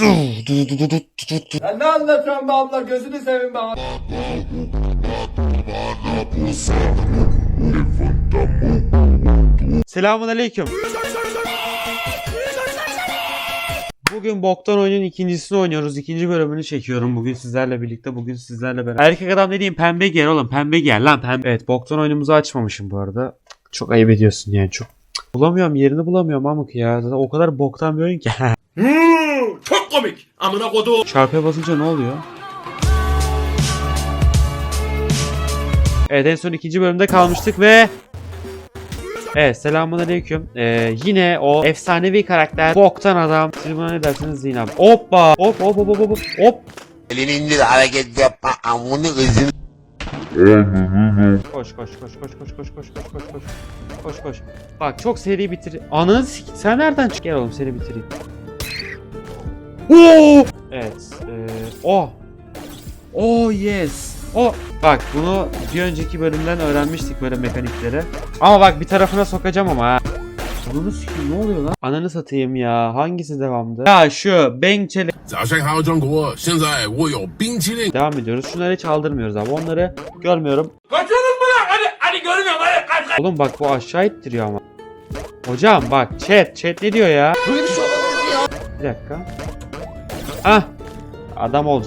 Ya. Selamun aleyküm. Bugün Boktan oyunun ikincisini oynuyoruz. İkinci bölümünü çekiyorum bugün sizlerle birlikte. Bugün sizlerle beraber. Erkek adam dediğim pembe giyer oğlum. Pembe giyer lan pembe. Evet Boktan oyunumuzu açmamışım bu arada. Çok ayıp ediyorsun yani çok. Bulamıyorum yerini bulamıyorum amık ya. Zaten o kadar boktan bir oyun ki. Çok komik. Amına kodu. Çarpıya basınca ne oluyor? Evet en son ikinci bölümde kalmıştık ve Evet selamun aleyküm. Ee, yine o efsanevi karakter boktan adam. Siz buna ne dersiniz Zina? Hoppa! Hop hop hop hop hop hop. Elini indir hareket yapma amını ızını Koş koş koş koş koş koş koş koş koş koş. Koş koş. Bak çok seri bitir. Ananı sik- sen nereden çık? Gel oğlum seri bitireyim. Oo! Evet. Ee, oh. Oh yes. O bak bunu bir önceki bölümden öğrenmiştik böyle mekanikleri. Ama bak bir tarafına sokacağım ama ha. Ananı sikeyim ne oluyor lan? Ananı satayım ya. Hangisi devamdı? Ya şu Beng Çele... Devam ediyoruz. Şunları hiç aldırmıyoruz abi. Onları görmüyorum. Kaçalım bırak. Hadi, hadi görmüyorum. Hadi kaç kaç. Oğlum bak bu aşağı ittiriyor ama. Hocam bak chat. Chat ne diyor ya? Şey bir dakika. Ah. Adam oldu.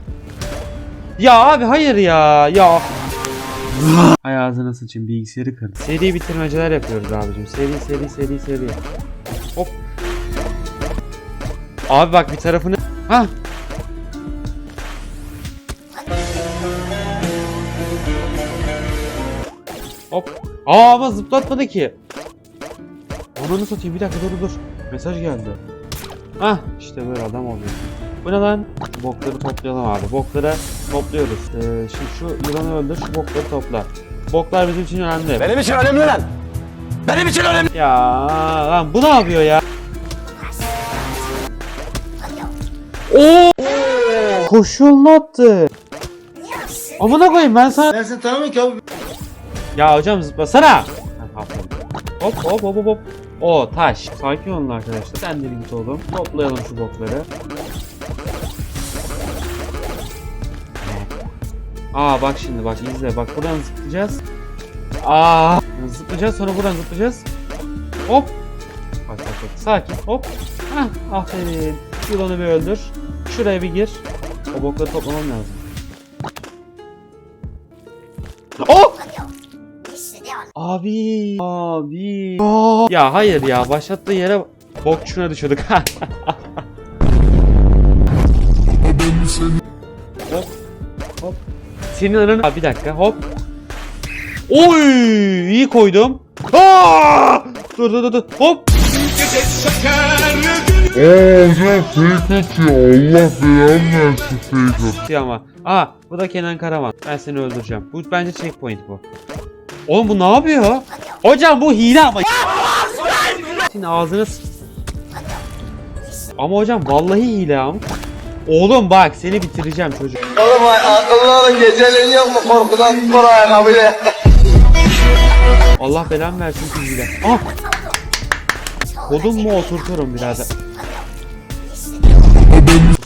Ya abi hayır ya. Ya Hay ağzına sıçayım bilgisayarı kır. Seri bitirmeceler yapıyoruz abicim. Seri seri seri seri. Hop. Abi bak bir tarafını. Ha. Hop. Aa ama zıplatmadı ki. Onu satayım bir dakika dur dur. Mesaj geldi. Hah işte böyle adam oluyor. Bu ne lan? Bokları toplayalım abi. Bokları topluyoruz. Ee, şimdi şu yılanı öldür şu bokları topla. Boklar bizim için önemli. Benim için önemli lan. Benim için önemli. Ya lan bu ne yapıyor ya? Oo! Koşullattı. Amına koyayım ben sana Ben seni tanımıyorum ki abi. Ya hocam zıplasana. Hop hop hop hop hop. O taş. Sakin olun arkadaşlar. Sen de bir git oğlum. Toplayalım şu bokları. Aa bak şimdi bak izle. Bak buradan zıplayacağız. Aa zıplayacağız sonra buradan zıplayacağız. Hop. Bak bak bak. Sakin hop. Hah aferin. Yılanı bir öldür. Şuraya bir gir. O bokları toplamam lazım. Oh! Abi. Abi. Ya hayır ya başlattığı yere bokçuna düşürdük. Senin ananı... Aa, bir dakika hop. Oy iyi koydum. Aa! Dur dur dur. Hop. Hocam fake atıyor. Allah belanı versin fake ama. Aa bu da Kenan Karaman. Ben seni öldüreceğim. Bu bence checkpoint bu. Oğlum bu ne yapıyor? Hocam bu hile ama. Senin ağzını Ama hocam vallahi hile ama. Oğlum bak seni bitireceğim çocuk. Oğlum akıllı olun geceleyin yok mu korkudan spor ayakkabıyla. Allah belamı versin hile. Ah! Kodum mu oturturum birader.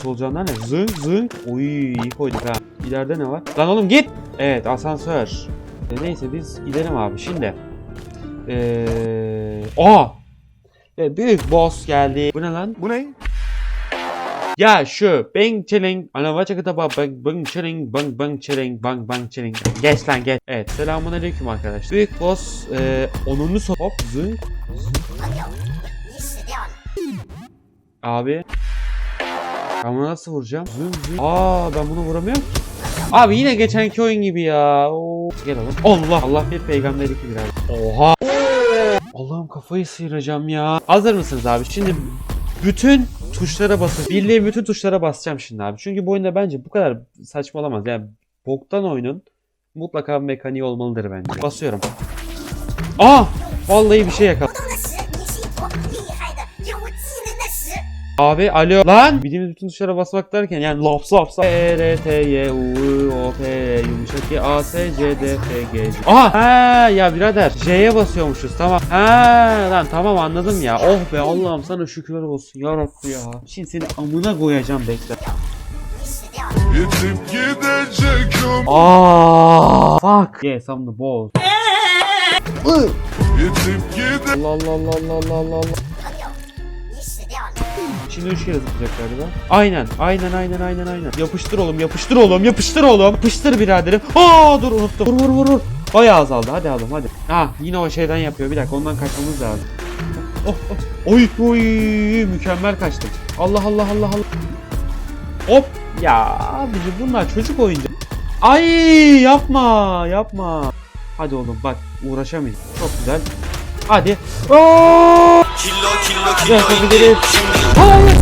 Solucanlar ne? Zınk zınk. Oy iyi koyduk ha. İleride ne var? Lan oğlum git. Evet asansör. E, neyse biz gidelim abi şimdi. Eee... Aa! E, büyük boss geldi. Bu ne lan? Bu ne? Ya şu bang chilling ana vaça kıta bang bang chilling bang bang chilling bang bang chilling. Geç lan geç. Evet selamun aleyküm arkadaşlar. Büyük boss e, onunu so hop zınk Abi. Ben bunu nasıl vuracağım? Zınk zınk Aa ben bunu vuramıyorum ki. Abi yine geçenki oyun gibi ya. Oo. Gel oğlum. Allah Allah bir peygamber iki biraz. Oha. Allah'ım kafayı sıyıracağım ya. Hazır mısınız abi? Şimdi bütün tuşlara basıp bildiğim bütün tuşlara basacağım şimdi abi. Çünkü bu oyunda bence bu kadar saçma olamaz. Yani boktan oyunun mutlaka mekaniği olmalıdır bence. Basıyorum. Aa! Vallahi bir şey yakaladım. Abi alo lan bildiğimiz bütün tuşlara basmak derken yani laps laps E R T Y U O P R yumuşak G A S C D F G. Aha ha ya birader J'ye basıyormuşuz tamam. Ha lan tamam anladım ya. Oh be Allah'ım sana şükürler olsun ya Rabbi ya. Şimdi seni amına koyacağım bekle. Yetip gidecek Aa fuck. Yes I'm the boss. Yetip gidecek Allah Allah Allah Allah Allah Allah. Şimdi üç kere zıplayacak galiba. Aynen, aynen, aynen, aynen, aynen. Yapıştır oğlum, yapıştır oğlum, yapıştır oğlum. Yapıştır biraderim. Aa dur unuttum. Vur vur vur vur. Bayağı azaldı. Hadi oğlum hadi. Ha yine o şeyden yapıyor. Bir dakika ondan kaçmamız lazım. Oh, oh. Oy oy mükemmel kaçtık. Allah Allah Allah Allah. Hop. Ya abici bunlar çocuk oyuncağı. Ay yapma yapma. Hadi oğlum bak uğraşamayız. Çok güzel. Hadi. Oo! Yapabiliriz. Hayır.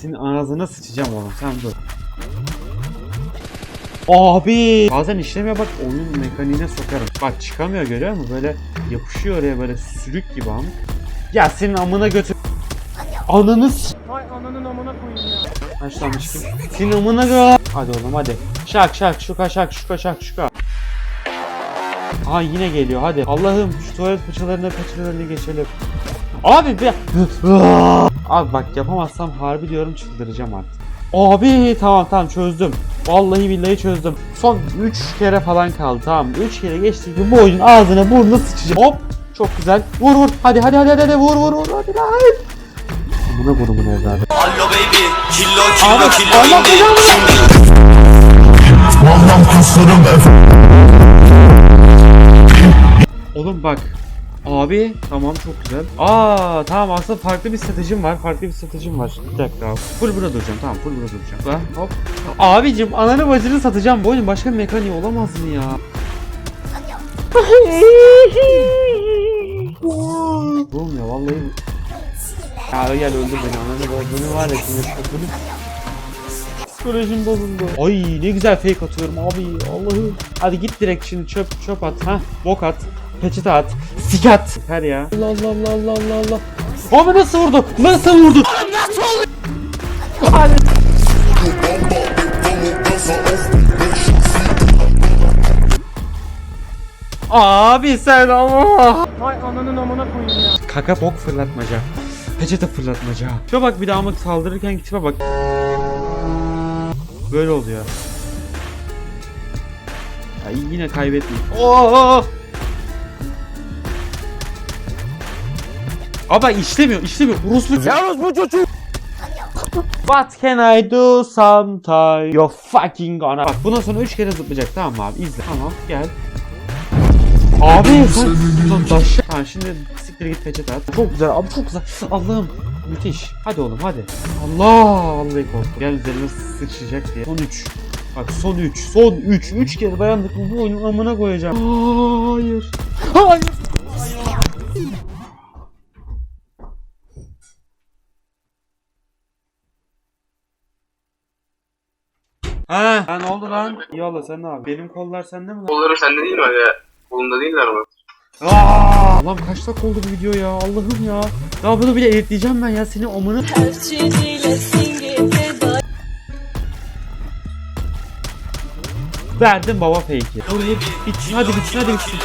Senin ağzına sıçacağım oğlum sen dur. Abi bazen işlemiyor bak oyun mekaniğine sokarım. Bak çıkamıyor görüyor musun? Böyle yapışıyor oraya böyle sürük gibi ama. Ya senin amına götür. Ananı s- Başlamış kim? Senin amına gö. Hadi oğlum hadi. Şak şak şuka şak şuka şak şuka. Aa yine geliyor hadi. Allah'ım şu tuvalet fırçalarına peçelerine geçelim. Abi bir... Abi bak yapamazsam harbi diyorum çıldıracağım artık. Abi tamam tamam çözdüm. Vallahi billahi çözdüm. Son 3 kere falan kaldı tamam. 3 kere geçtik bu oyunun ağzına burnuna sıçacağım. Hop çok güzel. Vur vur. Hadi hadi hadi hadi vur vur vur hadi lan. Buna vurumun evladı. Abi Allah belanı Oğlum bak. Abi tamam çok güzel. Aa tamam aslında farklı bir stratejim var. Farklı bir stratejim var. Bir dakika abi. Full burada duracağım. Tamam full burada duracağım. Ha, hop. Abicim ananı bacını satacağım. Bu oyunun başka bir mekaniği olamaz mı ya? Oğlum ya vallahi. Ya gel öldür beni. Ananı bacını var ya şimdi. Bunu Psikolojim bozuldu. Ay ne güzel fake atıyorum abi. Allah'ım. Hadi git direkt şimdi çöp çöp at. Ha bok at. Peçete at. Sik at. Her ya. Allah Allah Allah Allah Allah Allah. Abi nasıl vurdu? Nasıl vurdu? nasıl oldu? Hadi. Abi sen ama. Ay ananın amına koyayım ya. Kaka bok fırlatmaca. Peçete fırlatmaca. Şuna bak bir daha ama saldırırken tipe bak. Böyle oluyor. Ya yine kaybettim. Oo! Ama işlemiyor, işlemiyor. Orospu. Yalnız bu çocuk. What can I do sometime? You're fucking gonna. Bak bundan sonra 3 kere zıplayacak tamam mı abi? İzle. Tamam gel. Abi sen lan taş. Tamam şimdi siktir git peçete at. Çok güzel abi çok güzel. Allah'ım müthiş. Hadi oğlum hadi. Allah vallahi korktum. Gel üzerine sıçrayacak diye. Son 3. Bak son 3. Son 3. 3 kere dayandık bu oyunun amına koyacağım. Hayır. Hayır. Ha, ha ne oldu lan? İyi Allah sen ne abi? Benim kollar sende mi lan? Kolları sende değil mi? Kolunda değiller mi? Aa! Lan kaç dakika oldu bu video ya? Allah'ım ya. Ya bunu bile editleyeceğim ben ya. Seni amını verdim baba fake'i. Oraya bitsin hadi bitsin hadi bitsin.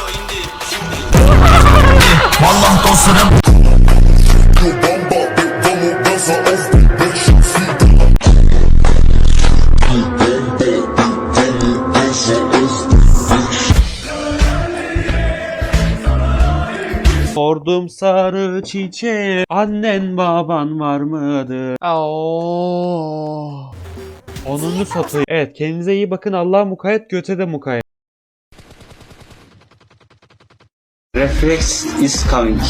Sordum sarı çiçeğe Annen baban var mıdır? Aa. Onunu satayım. Evet kendinize iyi bakın. Allah mukayyet göte de mukayyet. Reflex is coming.